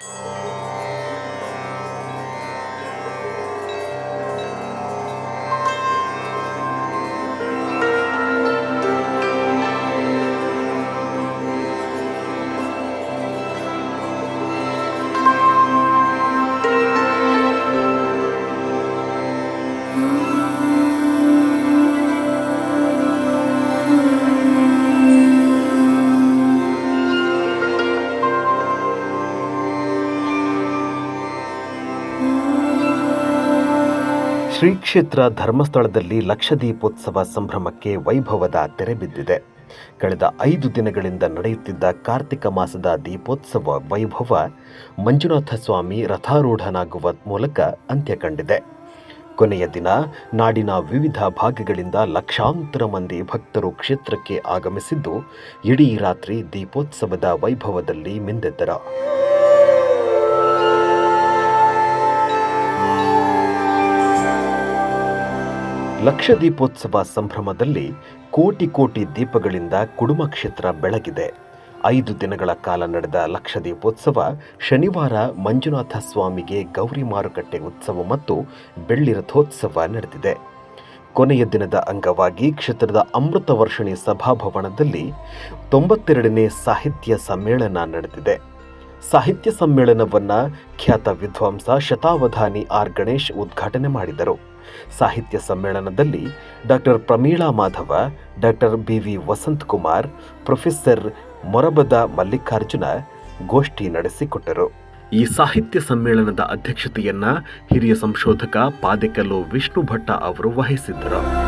you Shri ಕ್ಷೇತ್ರ ಧರ್ಮಸ್ಥಳದಲ್ಲಿ ಲಕ್ಷದೀಪೋತ್ಸವ ಸಂಭ್ರಮಕ್ಕೆ ವೈಭವದ ತೆರೆ ಬಿದ್ದಿದೆ. ಕಳೆದ ಐದು ದಿನಗಳಿಂದ ನಡೆಯುತ್ತಿದ್ದ ಕಾರ್ತಿಕ ಮಾಸದ ದೀಪೋತ್ಸವ ವೈಭವ ಮಂಜುನಾಥ ಸ್ವಾಮಿ ರಥಾರೂಢನಾಗುವ ಮೂಲಕ ಅಂತ್ಯ ಕಂಡಿದೆ. ಕೊನೆಯ ದಿನ ನಾಡಿನ ವಿವಿಧ ಭಾಗಗಳಿಂದ ಲಕ್ಷಾಂತರ ಮಂದಿ ಭಕ್ತರು ಕ್ಷೇತ್ರಕ್ಕೆ ಆಗಮಿಸಿದ್ದು, ಇಡೀ ರಾತ್ರಿ ದೀಪೋತ್ಸವದ ವೈಭವದಲ್ಲಿ ಮಿಂದೆದ್ದರು. ಲಕ್ಷ ದೀಪೋತ್ಸವ ಸಂಭ್ರಮದಲ್ಲಿ ಕೋಟಿ ಕೋಟಿ ದೀಪಗಳಿಂದ ಕುಡುಮ ಕ್ಷೇತ್ರ ಬೆಳಗಿದೆ. ಐದು ದಿನಗಳ ಕಾಲ ನಡೆದ ಲಕ್ಷ ದೀಪೋತ್ಸವ ಶನಿವಾರ ಮಂಜುನಾಥ ಸ್ವಾಮಿಗೆ ಗೌರಿ ಮಾರುಕಟ್ಟೆ ಉತ್ಸವ ಮತ್ತು ಬೆಳ್ಳಿ ರಥೋತ್ಸವ ನಡೆದಿದೆ. ಕೊನೆಯ ದಿನದ ಅಂಗವಾಗಿ ಕ್ಷೇತ್ರದ ಅಮೃತ ವರ್ಷಿಣಿ ಸಭಾಭವನದಲ್ಲಿ ತೊಂಬತ್ತೆರಡನೇ ಸಾಹಿತ್ಯ ಸಮ್ಮೇಳನ ನಡೆದಿದೆ. ಸಾಹಿತ್ಯ ಸಮ್ಮೇಳನವನ್ನು ಖ್ಯಾತ ವಿದ್ವಾಂಸ ಶತಾವಧಾನಿ ಆರ್ ಗಣೇಶ್ ಉದ್ಘಾಟನೆ ಮಾಡಿದರು. ಸಾಹಿತ್ಯ ಸಮ್ಮೇಳನದಲ್ಲಿ doctor Pramila Madhava, doctor B V Vasanth Kumar professor Morabada Mallikarjuna ಗೋಷ್ಠಿ ನಡೆಸಿಕೊಟ್ಟರು. ಈ ಸಾಹಿತ್ಯ ಸಮ್ಮೇಳನದ ಅಧ್ಯಕ್ಷತೆಯನ್ನ ಹಿರಿಯ ಸಂಶೋಧಕ ಪಾದೆಕಲ್ಲು ವಿಷ್ಣು ಭಟ್ಟ ಅವರು ವಹಿಸಿದ್ದರು.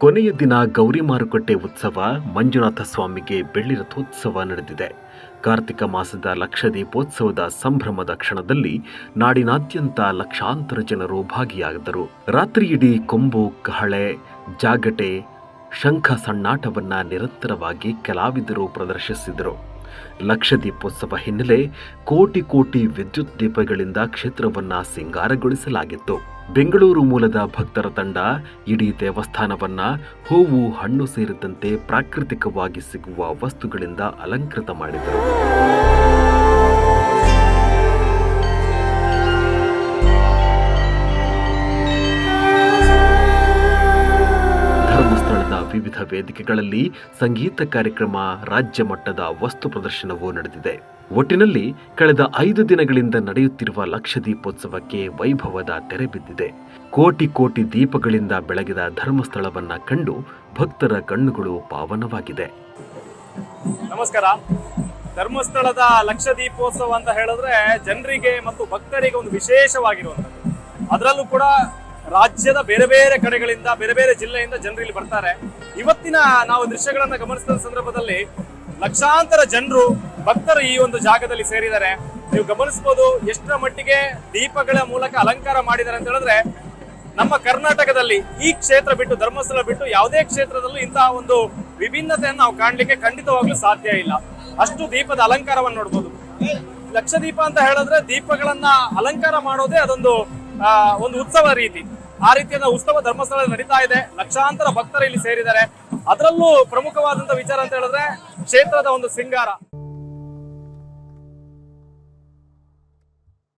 ಕೊನೆಯ ದಿನ ಗೌರಿ ಮಾರುಕಟ್ಟೆ ಉತ್ಸವ ಮಂಜುನಾಥ ಸ್ವಾಮಿಗೆ ಬೆಳ್ಳಿ ರಥೋತ್ಸವ ನಡೆದಿದೆ. ಕಾರ್ತಿಕ ಮಾಸದ ಲಕ್ಷ ದೀಪೋತ್ಸವದ ಸಂಭ್ರಮದ ಕ್ಷಣದಲ್ಲಿ ನಾಡಿನಾದ್ಯಂತ ಲಕ್ಷಾಂತರ ಜನರು ಭಾಗಿಯಾದರು. ರಾತ್ರಿಯಿಡೀ ಕೊಂಬು, ಕಹಳೆ, ಜಾಗಟೆ, ಶಂಖ ಸಣ್ಣಾಟವನ್ನು ನಿರಂತರವಾಗಿ ಕಲಾವಿದರು ಪ್ರದರ್ಶಿಸಿದರು. ಲಕ್ಷ ದೀಪೋತ್ಸವ ಹಿನ್ನೆಲೆ ಕೋಟಿ ಕೋಟಿ ವಿದ್ಯುತ್ ದೀಪಗಳಿಂದ ಕ್ಷೇತ್ರವನ್ನ ಸಿಂಗಾರಗೊಳಿಸಲಾಗಿತ್ತು. ಬೆಂಗಳೂರು ಮೂಲದ ಭಕ್ತರ ತಂಡ ಇಡೀ ದೇವಸ್ಥಾನವನ್ನ ಹೂವು, ಹಣ್ಣು ಸೇರಿದಂತೆ ಪ್ರಾಕೃತಿಕವಾಗಿ ಸಿಗುವ ವಸ್ತುಗಳಿಂದ ಅಲಂಕೃತ ಮಾಡಿದರು. ವಿವಿಧ ವೇದಿಕೆಗಳಲ್ಲಿ ಸಂಗೀತ ಕಾರ್ಯಕ್ರಮ ರಾಜ್ಯ ಮಟ್ಟದ ವಸ್ತು ಪ್ರದರ್ಶನವೂ ನಡೆದಿದೆ. ಒಟ್ಟಿನಲ್ಲಿ ಕಳೆದ ಐದು ದಿನಗಳಿಂದ ನಡೆಯುತ್ತಿರುವ ಲಕ್ಷ ದೀಪೋತ್ಸವಕ್ಕೆ ವೈಭವದ ತೆರೆ ಬಿದ್ದಿದೆ. ಕೋಟಿ ಕೋಟಿ ದೀಪಗಳಿಂದ ಬೆಳಗಿದ ಧರ್ಮಸ್ಥಳವನ್ನ ಕಂಡು ಭಕ್ತರ ಕಣ್ಣುಗಳು ಪಾವನವಾಗಿದೆ. ನಮಸ್ಕಾರ. ಧರ್ಮಸ್ಥಳದ ಲಕ್ಷ ದೀಪೋತ್ಸವ ಅಂತ ಹೇಳಿದ್ರೆ ಜನರಿಗೆ ಮತ್ತು ಭಕ್ತರಿಗೆ ಒಂದು ವಿಶೇಷವಾಗಿರುವಂಥದ್ದು. ಅದರಲ್ಲೂ ಕೂಡ ರಾಜ್ಯದ ಬೇರೆ ಬೇರೆ ಕಡೆಗಳಿಂದ, ಬೇರೆ ಬೇರೆ ಜಿಲ್ಲೆಯಿಂದ ಜನರು ಇಲ್ಲಿ ಬರ್ತಾರೆ. ಇವತ್ತಿನ ನಾವು ದೃಶ್ಯಗಳನ್ನ ಗಮನಿಸಿದ ಸಂದರ್ಭದಲ್ಲಿ ಲಕ್ಷಾಂತರ ಜನರು, ಭಕ್ತರು ಈ ಒಂದು ಜಾಗದಲ್ಲಿ ಸೇರಿದ್ದಾರೆ. ನೀವು ಗಮನಿಸಬಹುದು ಎಷ್ಟರ ಮಟ್ಟಿಗೆ ದೀಪಗಳ ಮೂಲಕ ಅಲಂಕಾರ ಮಾಡಿದ್ದಾರೆ ಅಂತ ಹೇಳಿದ್ರೆ, ನಮ್ಮ ಕರ್ನಾಟಕದಲ್ಲಿ ಈ ಕ್ಷೇತ್ರ ಬಿಟ್ಟು, ಧರ್ಮಸ್ಥಳ ಬಿಟ್ಟು ಯಾವುದೇ ಕ್ಷೇತ್ರದಲ್ಲೂ ಇಂತಹ ಒಂದು ವಿಭಿನ್ನತೆಯನ್ನು ನಾವು ಕಾಣಲಿಕ್ಕೆ ಖಂಡಿತವಾಗ್ಲೂ ಸಾಧ್ಯ ಇಲ್ಲ. ಅಷ್ಟು ದೀಪದ ಅಲಂಕಾರವನ್ನು ನೋಡ್ಬೋದು. ಲಕ್ಷ ದೀಪ ಅಂತ ಹೇಳಿದ್ರೆ ದೀಪಗಳನ್ನ ಅಲಂಕಾರ ಮಾಡೋದೇ ಅದೊಂದು ಒಂದು ಉತ್ಸವ ರೀತಿ. ಆ ರೀತಿಯಾದ ಉತ್ಸವ ಧರ್ಮಸ್ಥಳದಲ್ಲಿ ನಡೀತಾ ಇದೆ. ಲಕ್ಷಾಂತರ ಭಕ್ತರು ಇಲ್ಲಿ ಸೇರಿದ್ದಾರೆ. ಅದರಲ್ಲೂ ಪ್ರಮುಖವಾದಂತ ವಿಚಾರ ಅಂತ ಹೇಳಿದ್ರೆ ಕ್ಷೇತ್ರದ ಒಂದು ಸಿಂಗಾರ